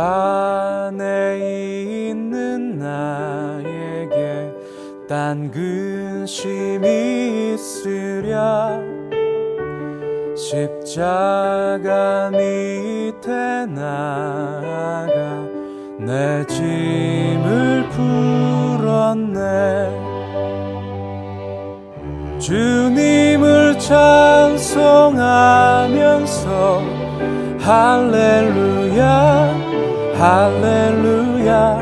안에 있는 나에게 딴 근심이 있으랴. 십자가 밑에 나아가 내 짐을 풀었네. 주님을 찬송하면서 할렐루야. 할렐루야.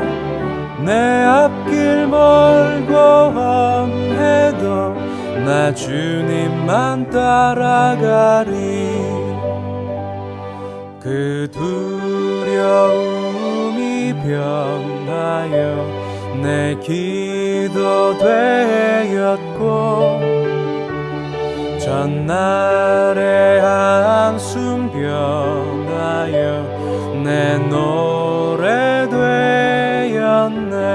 내 앞길 멀고 험해도 나 주님만 따라가리. 그 두려움이 변하여 내 기도 되었고 전날의 한숨 변하여 내 되었네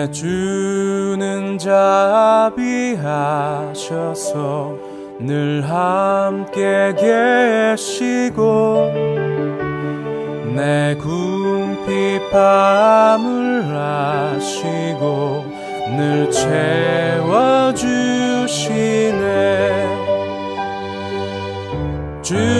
내 주는 자비하셔서 늘 함께 계시고 내 궁핍함을 아시고 늘 채워주시네. 주